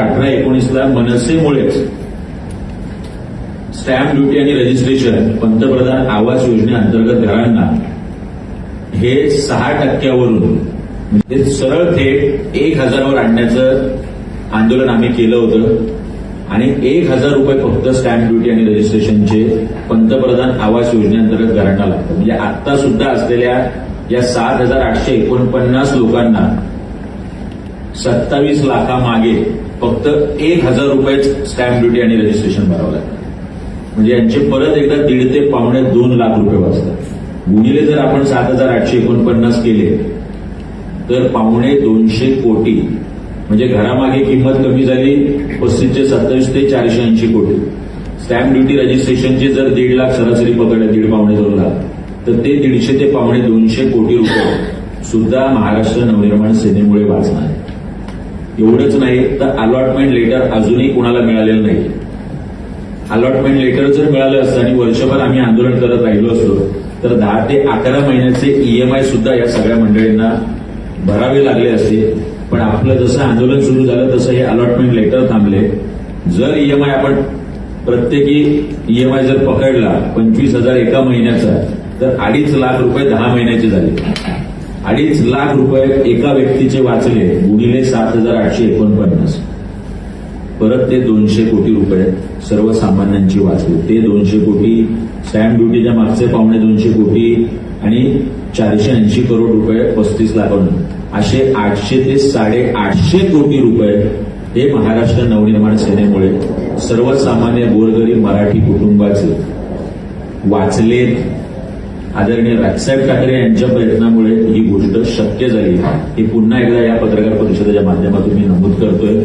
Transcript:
अठरा एकोणीसला मनसेमुळेच स्टॅम्प ड्युटी आणि रजिस्ट्रेशन पंतप्रधान आवास योजनेअंतर्गत घरांना हे सहा टक्क्यावरून म्हणजे सरळ थेट एक हजारावर आणण्याचं आंदोलन आम्ही केलं होतं. आणि एक हजार रुपये फक्त स्टॅम्प ड्युटी आणि रजिस्ट्रेशनचे पंतप्रधान आवास योजनेअंतर्गत घरांना लागतं. म्हणजे आता सुद्धा असलेल्या या सात हजार आठशे एकोणपन्नास लोकांना सत्तावीस लाखामागे फक्त एक हजार रुपयेच स्टॅम्प ड्युटी आणि रजिस्ट्रेशन भरावं लागतं म्हणजे यांचे परत एकदा दीड ते पावणे दोन लाख रुपये वाचतात. गुणिले जर आपण सात हजार आठशे एकोणपन्नास केले तर पावणे दोनशे कोटी म्हणजे घरामागे किंमत कमी झाली पस्तीसशे सत्तावीस ते चारशे ऐंशी कोटी. स्टॅम्प ड्युटी रजिस्ट्रेशनचे जर दीड लाख सरासरी पकडले दीड पावणे दोन लाख तर ते दीडशे ते पावणे दोनशे कोटी रुपये सुद्धा महाराष्ट्र नवनिर्माण सेनेमुळे वाचणार आहे. एवढंच नाही तर अलॉटमेंट लेटर अजूनही कुणाला मिळालेलं नाही. अलॉटमेंट लेटर जर मिळालं असतं आणि वर्षभर आम्ही आंदोलन करत राहिलो असतो तर दहा ते अकरा महिन्याचे ईएमआय सुद्धा या सगळ्या मंडळींना भरावे लागले असते. पण आपलं जसं आंदोलन सुरू झालं तसं हे अलॉटमेंट लेटर थांबले. जर ईएमआय आपण प्रत्येकी ईएमआय जर पकडला पंचवीस हजार एका महिन्याचा तर अडीच लाख रुपये दहा महिन्याचे झाले. अडीच लाख रुपये एका व्यक्तीचे वाचले. गुणिले सात हजार आठशे एकोणपन्नास. परत ते दोनशे कोटी रुपये सर्वसामान्यांची वाचले. ते दोनशे कोटी स्टॅम्प ड्युटीच्या मागचे पावणे दोनशे कोटी आणि चारशे ऐंशी करोड रुपये पस्तीस लाखांना असे आठशे ते साडे आठशे कोटी रुपये हे महाराष्ट्र नवनिर्माण सेनेमुळे सर्वसामान्य गोरगरीब मराठी कुटुंबाचे वाचलेत. आदरणीय राजसाहेब ठाकरे यांच्या प्रयत्नामुळे ही गोष्ट शक्य झाली. हे पुन्हा एकदा या पत्रकार परिषदेच्या माध्यमातून मी नमूद करतोय.